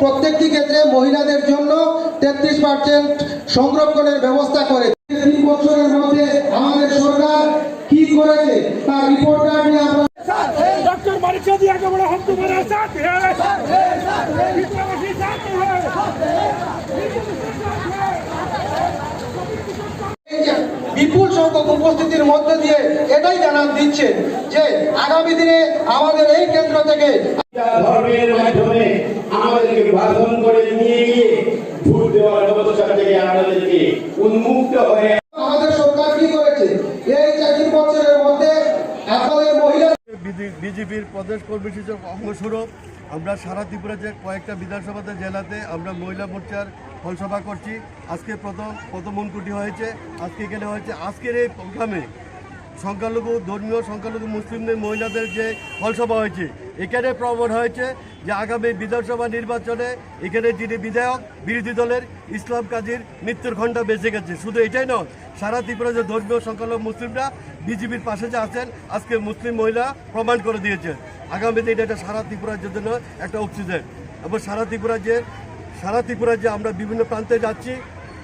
প্রত্যেকটি ক্ষেত্রে মহিলাদের জন্য তেত্রিশ পার্সেন্ট সংরক্ষণের ব্যবস্থা করে তিন বছরের মধ্যে আমাদের সরকার কি করেছে? তার রিপোর্টটা साथ हैं विक्रमाशी साथ हैं এই যে বিপুল সংখ্যক উপস্থিতির মধ্য দিয়ে এটাই জানান দিচ্ছে যে আগামী দিনে আমাদের এই কেন্দ্র থেকে ধর্মের মাধ্যমে আমাদেরকে বিভাজন করে নিয়ে গিয়ে ভোট দেওয়ার ব্যবস্থা থেকে আমাদেরকে উন্মুক্ত হয়ে আমাদের সরকার কি করেছে এই চারটি বছরের মধ্যে আপনাদের মহিলা বিজেপির প্রদেশ কর্মী হিসেবে অঙ্গস্বরূপ আমরা সারা ত্রিপুরা যে কয়েকটা বিধানসভাতে, জেলাতে আমরা মহিলা মোর্চার ফলসভা করছি। আজকে প্রথম প্রথম মনকুটি হয়েছে। আজকে গেলে হয়েছে, আজকের এই প্রোগ্রামে সংখ্যালঘু, ধর্মীয় সংখ্যালঘু মুসলিমদের মহিলাদের যে ফলসভা হয়েছে, এখানে প্রবণ হয়েছে যে আগামী বিধানসভা নির্বাচনে এখানে যিনি বিধায়ক, বিরোধী দলের ইসলাম কাজীর মৃত্যুর ঘণ্টা বেঁচে গেছে। শুধু এটাই নয়, সারা ত্রিপুরা যে ধর্মীয় সংখ্যালঘু মুসলিমরা বিজেপির পাশে যে আছেন, আজকে মুসলিম মহিলা প্রমাণ করে দিয়েছেন আগামী দিনে এটা সারা ত্রিপুরার জন্য একটা অক্সিজেন এবং সারা ত্রিপুরা যে, সারা ত্রিপুরা যে আমরা বিভিন্ন প্রান্তে যাচ্ছি,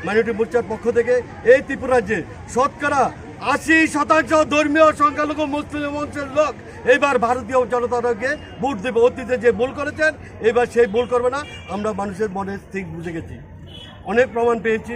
মাইনরিটি মোর্চার পক্ষ থেকে, এই ত্রিপুরা যে শতকরা আশি শতাংশ ধর্মীয় সংখ্যালঘু মুসলিম মঞ্চের লোক এবার ভারতীয় জনতা দলকে ভোট দেবে। অতীতে যে ভুল করেছেন, এবার সেই ভুল করবে না। আমরা মানুষের মনে স্থির বুঝে গেছি। অনেক প্রমাণ পেয়েছি।